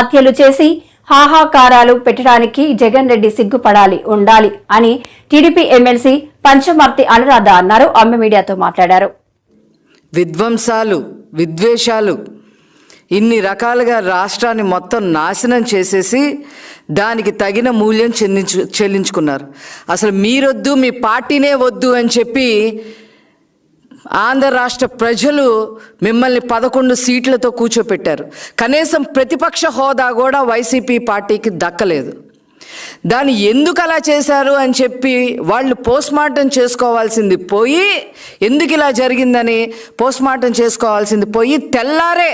హత్యలు చేసి హాహాకారాలు పెట్టడానికి జగన్ రెడ్డి సిగ్గుపడాలి ఉండాలి అని టీడీపీ ఎమ్మెల్సీ పంచమర్తి అనురాధ అన్నారు. అమ్మ మీడియాతో మాట్లాడారు. విధ్వంసాలు విద్వేషాలు ఇన్ని రకాలుగా రాష్ట్రాన్ని మొత్తం నాశనం చేసేసి దానికి తగిన మూల్యం చెల్లించు చెల్లించుకున్నారు. అసలు మీరొద్దు మీ పార్టీనే వద్దు అని చెప్పి ఆంధ్ర రాష్ట్ర ప్రజలు మిమ్మల్ని పదకొండు సీట్లతో కూర్చోపెట్టారు. కనీసం ప్రతిపక్ష హోదా కూడా వైసీపీ పార్టీకి దక్కలేదు. దాన్ని ఎందుకు అలా చేశారు అని చెప్పి వాళ్ళు పోస్ట్మార్టం చేసుకోవాల్సింది పోయి ఎందుకు ఇలా జరిగిందని పోస్ట్మార్టం చేసుకోవాల్సింది పోయి తెల్లారే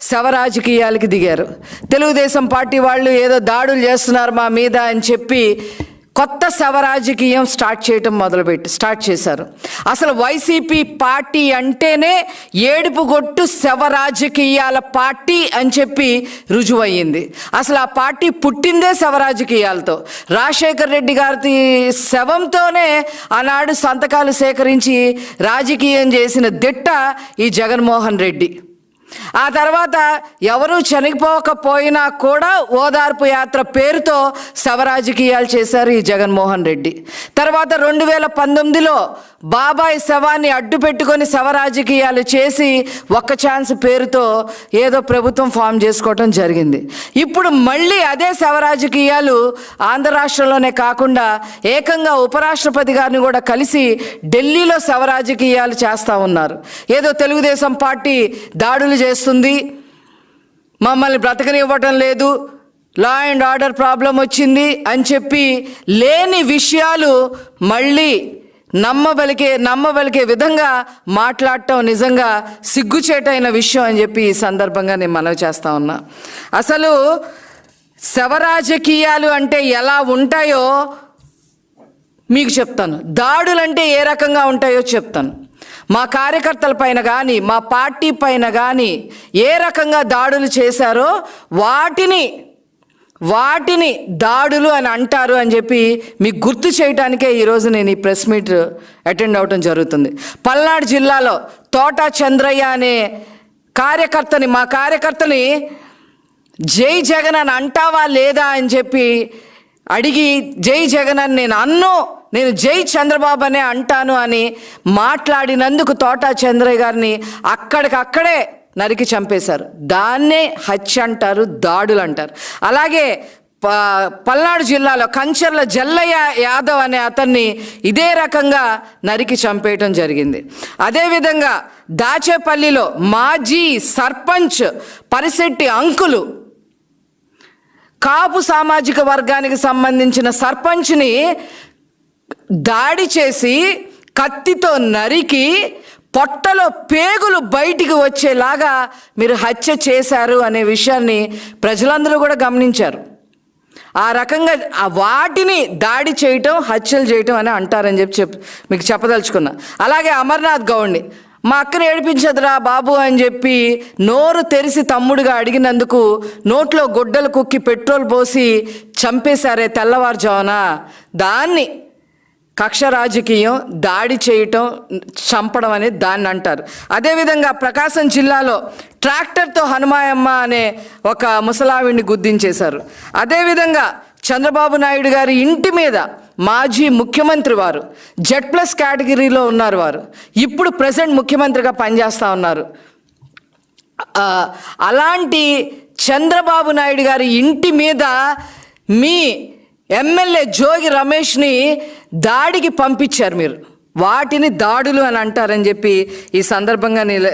శవ రాజకీయాలకి దిగారు. తెలుగుదేశం పార్టీ వాళ్ళు ఏదో దాడులు చేస్తున్నారు మా మీద అని చెప్పి కొత్త శవ రాజకీయం స్టార్ట్ చేయటం మొదలుపెట్టి స్టార్ట్ చేశారు. అసలు వైసీపీ పార్టీ అంటేనే ఏడుపు గొట్టు శవ రాజకీయాల పార్టీ అని చెప్పి రుజువయ్యింది. అసలు ఆ పార్టీ పుట్టిందే శవ రాజకీయాలతో రాజశేఖర్ రెడ్డి గారి శవంతోనే ఆనాడు సంతకాలు సేకరించి రాజకీయం చేసిన దిట్ట ఈ జగన్మోహన్ రెడ్డి. ఆ తర్వాత ఎవరు చనిపోకపోయినా కూడా ఓదార్పు యాత్ర పేరుతో శవరాజకీయాలు చేశారు ఈ జగన్మోహన్ రెడ్డి. తర్వాత రెండు వేల పంతొమ్మిదిలో బాబాయ్ శవాన్ని అడ్డు పెట్టుకొని శవరాజకీయాలు చేసి ఒక్క ఛాన్స్ పేరుతో ఏదో ప్రభుత్వం ఫామ్ చేసుకోవటం జరిగింది. ఇప్పుడు మళ్ళీ అదే శవరాజకీయాలు ఆంధ్ర రాష్ట్రంలోనే కాకుండా ఏకంగా ఉపరాష్ట్రపతి గారిని కూడా కలిసి ఢిల్లీలో శవరాజకీయాలు చేస్తూ ఉన్నారు. ఏదో తెలుగుదేశం పార్టీ దాడులు చేస్తుంది. మమ్మల్ని బ్రతకనివ్వటం లేదు. లా అండ్ ఆర్డర్ ప్రాబ్లం వచ్చింది అని చెప్పి లేని విషయాలు మళ్ళీ నమ్మబలికే నమ్మబలికే విధంగా మాట్లాడటం నిజంగా సిగ్గుచేటైన విషయం అని చెప్పి ఈ సందర్భంగా నేను మనవి చేస్తా ఉన్నా. అసలు శవరాజకీయాలు అంటే ఎలా ఉంటాయో మీకు చెప్తాను. దాడులు అంటే ఏ రకంగా ఉంటాయో చెప్తాను. మా కార్యకర్తల పైన కానీ మా పార్టీ పైన కానీ ఏ రకంగా దాడులు చేశారో వాటిని వాటిని దాడులు అని అంటారు అని చెప్పి మీకు గుర్తు చేయడానికే ఈరోజు నేను ఈ ప్రెస్ మీట్ అటెండ్ అవటం జరుగుతుంది. పల్నాడు జిల్లాలో తోట చంద్రయ్య అనే కార్యకర్తని మా కార్యకర్తని జై జగన్ అని అంటావా లేదా అని చెప్పి అడిగి జై జగన్ అని నేను అన్ను నేను జై చంద్రబాబు అనే అంటాను అని మాట్లాడినందుకు తోట చంద్రయ్య గారిని అక్కడికక్కడే నరికి చంపేశారు. దాన్నే హత్య అంటారు దాడులు అంటారు. అలాగే ప పల్నాడు జిల్లాలో కంచర్ల జల్లయ్య యాదవ్ అనే అతన్ని ఇదే రకంగా నరికి చంపేయటం జరిగింది. అదేవిధంగా దాచేపల్లిలో మాజీ సర్పంచ్ పరిశెట్టి అంకులు కాపు సామాజిక వర్గానికి సంబంధించిన సర్పంచ్ని దాడి చేసి కత్తితో నరికి పొట్టలో పేగులు బయటికి వచ్చేలాగా మీరు హత్య చేశారు అనే విషయాన్ని ప్రజలందరూ కూడా గమనించారు. ఆ రకంగా ఆ వాటిని దాడి చేయటం హత్యలు చేయటం అని అంటారని చెప్పి చెప్ మీకు చెప్పదలుచుకున్నా. అలాగే అమర్నాథ్ గౌడ్ని మా అక్కని ఏడిపించదురా బాబు అని చెప్పి నోరు తెరిసి తమ్ముడుగా అడిగినందుకు నోట్లో గుడ్డలు కుక్కి పెట్రోల్ పోసి చంపేశారే తెల్లవారుజామున. దాన్ని కక్ష రాజకీయం దాడి చేయటం చంపడం అనేది దాన్ని అంటారు. అదేవిధంగా ప్రకాశం జిల్లాలో ట్రాక్టర్తో హనుమాయమ్మ అనే ఒక ముసలావిడిని గుర్తించేశారు. అదేవిధంగా చంద్రబాబు నాయుడు గారి ఇంటి మీద మాజీ ముఖ్యమంత్రి వారు జెడ్ ప్లస్ కేటగిరీలో ఉన్నారు వారు. ఇప్పుడు ప్రజెంట్ ముఖ్యమంత్రిగా పనిచేస్తూ ఉన్నారు. అలాంటి చంద్రబాబు నాయుడు గారి ఇంటి మీద మీ ఎమ్మెల్యే జోగి రమేష్ని దాడికి పంపించారు మీరు. వాటిని దాడులు అని అంటారని చెప్పి ఈ సందర్భంగా నేను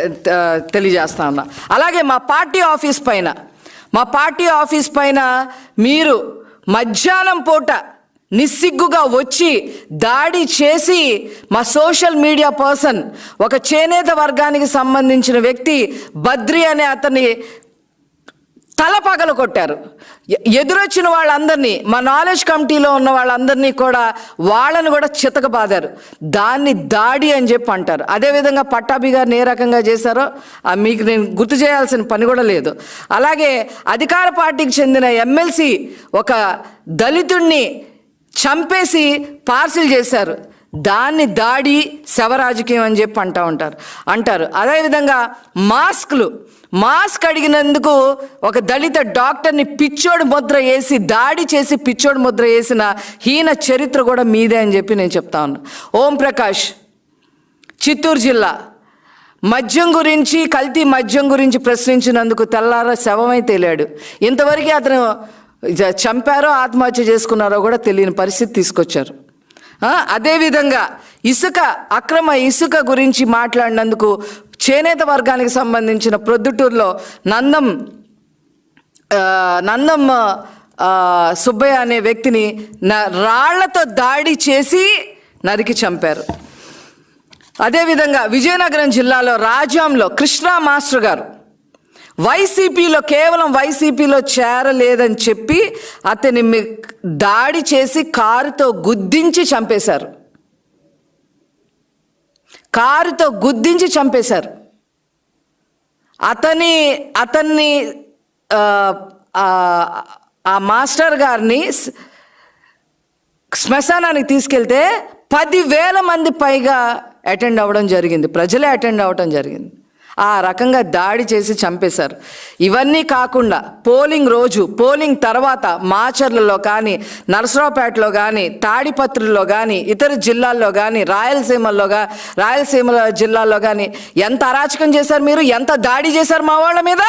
తెలియజేస్తా ఉన్నా. అలాగే మా పార్టీ ఆఫీస్ పైన మా పార్టీ ఆఫీస్ పైన మీరు మధ్యాహ్నం పూట నిస్సిగ్గుగా వచ్చి దాడి చేసి మా సోషల్ మీడియా పర్సన్ ఒక చేనేత వర్గానికి సంబంధించిన వ్యక్తి బద్రి అనే అతన్ని తల పగలు కొట్టారు ఎదురొచ్చిన వాళ్ళందరినీ మా నాలెడ్జ్ కమిటీలో ఉన్న వాళ్ళందరినీ కూడా వాళ్ళని కూడా చితకబాదారు. దాన్ని దాడి అని చెప్పి అంటారు. అదేవిధంగా పట్టాభి గారిని ఏ రకంగా చేశారో ఆ మీకు నేను గుర్తు చేయాల్సిన పని కూడా లేదు. అలాగే అధికార పార్టీకి చెందిన ఎమ్మెల్సీ ఒక దళితుణ్ణి చంపేసి పార్సిల్ చేశారు. దాన్ని దాడి శవరాజకీయం అని చెప్పి అంటూ ఉంటారు. అంటారు. అదేవిధంగా మాస్క్లు. మాస్క్ అడిగినందుకు ఒక దళిత డాక్టర్ని పిచ్చోడు ముద్ర వేసి దాడి చేసి పిచ్చోడు ముద్ర వేసిన హీన చరిత్ర కూడా మీదే అని చెప్పి నేను చెప్తా ఉన్నా. ఓం ప్రకాష్ చిత్తూరు జిల్లా. మద్యం గురించి కల్తీ మద్యం గురించి ప్రశ్నించినందుకు తెల్లార శవమై తేలాడు. ఇంతవరకు అతను చంపారో ఆత్మహత్య చేసుకున్నారో కూడా తెలియని పరిస్థితి తీసుకొచ్చారు. అదేవిధంగా ఇసుక అక్రమ ఇసుక గురించి మాట్లాడినందుకు చేనేత వర్గానికి సంబంధించిన ప్రొద్దుటూరులో నందం నందం సుబ్బయ్య అనే వ్యక్తిని న- రాళ్ళతో దాడి చేసి నరికి చంపారు. అదేవిధంగా విజయనగరం జిల్లాలో రాజాంలో కృష్ణా మాస్టర్ గారు వైసీపీలో కేవలం వైసీపీలో చేరలేదని చెప్పి అతని మీ- దాడి చేసి కారుతో గుద్దించి చంపేశారు. కారుతో గుద్దించి చంపేశారు. అతని అతన్ని ఆ, మాస్టర్ గారిని శ్మశానానికి తీసుకెళ్తే పదివేల మంది పైగా అటెండ్ అవ్వడం జరిగింది. ప్రజలే అటెండ్ అవ్వడం జరిగింది. ఆ రకంగా దాడి చేసి చంపేశారు. ఇవన్నీ కాకుండా పోలింగ్ రోజు పోలింగ్ తర్వాత మాచర్లలో కానీ నరసరావుపేటలో కానీ తాడిపత్రిలో కానీ ఇతర జిల్లాల్లో కానీ రాయలసీమల్లో గా రాయలసీమ జిల్లాల్లో కానీ ఎంత అరాచకం చేశారు మీరు? ఎంత దాడి చేశారు మా వాళ్ళ మీద?